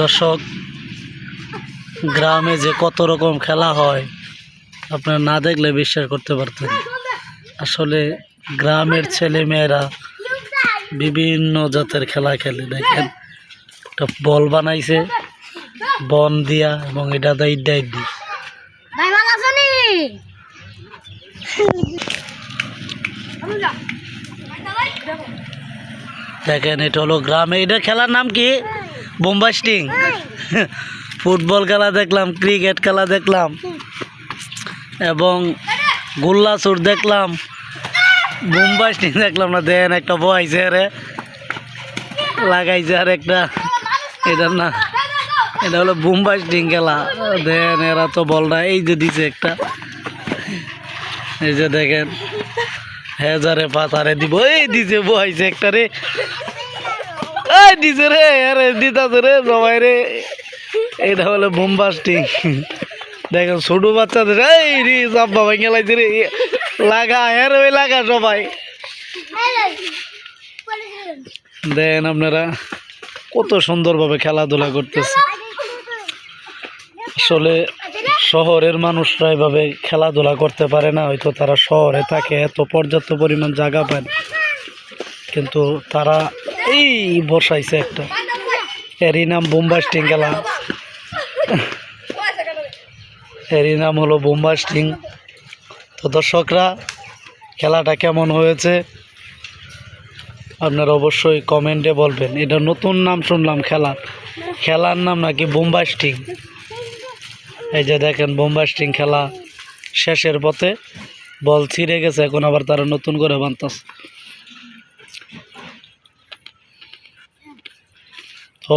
দর্শক গ্রামে যে কত রকম খেলা হয় আপনারা না দেখলে বিশ্বাস করতে পারতেন আসলে গ্রামের ছেলে মেয়েরা বিভিন্ন জাতের খেলা খেলে দেখেন। একটা বল বানাইছে বন দিয়া এবং এটা দেয় ইড্ডা ইড্ডি। দেখেন এটা হলো গ্রামে। এটা খেলার নাম কি? বোম্বাই স্টিং। ফুটবল খেলা দেখলাম, ক্রিকেট খেলা দেখলাম, এবং গোল্লা চুর দেখলাম। বোম্বাই স্টিং দেখলাম না, দেন একটা বয়সে রে লাগাইছে আর একটা এটার না, এটা হলো বোম্বাই স্টিং খেলা। দেন এরা তো বলটা এই যে দিছে একটা, এই যে দেখেন, হেজারে পাতারে দিব, এই দিছে বয়সে একটা রে। রে, আরে দিতাছে রে সবাই রে। এটা হলো বোম্বাস্টিং দেখেন ছোট বাচ্চাদের, এই রে সব বাবা গেলাইছে রে। লাগা হ্যাঁ ওই লাগা সবাই। দেন আপনারা, কত সুন্দরভাবে খেলাধুলা করতেছে। আসলে শহরের মানুষরা এভাবে খেলাধুলা করতে পারে না, হয়তো তারা শহরে থাকে, এত পর্যাপ্ত পরিমাণ জায়গা পায়। কিন্তু তারা এই বসাইছে একটা। এরই নাম বোম্বাস্টিং খেলা এরই নাম হলো বোম্বাস্টিং তো দর্শকরা, খেলাটা কেমন হয়েছে? আপনারা অবশ্যই কমেন্টে বলবেন। এটা নতুন নাম শুনলাম খেলার খেলার নাম নাকি বোম্বাস্টিং এই যে দেখেন বোম্বাস্টিং খেলা শেষের পথে। বল ছিঁড়ে গেছে, এখন আবার তারা নতুন করে বানতাছে। তো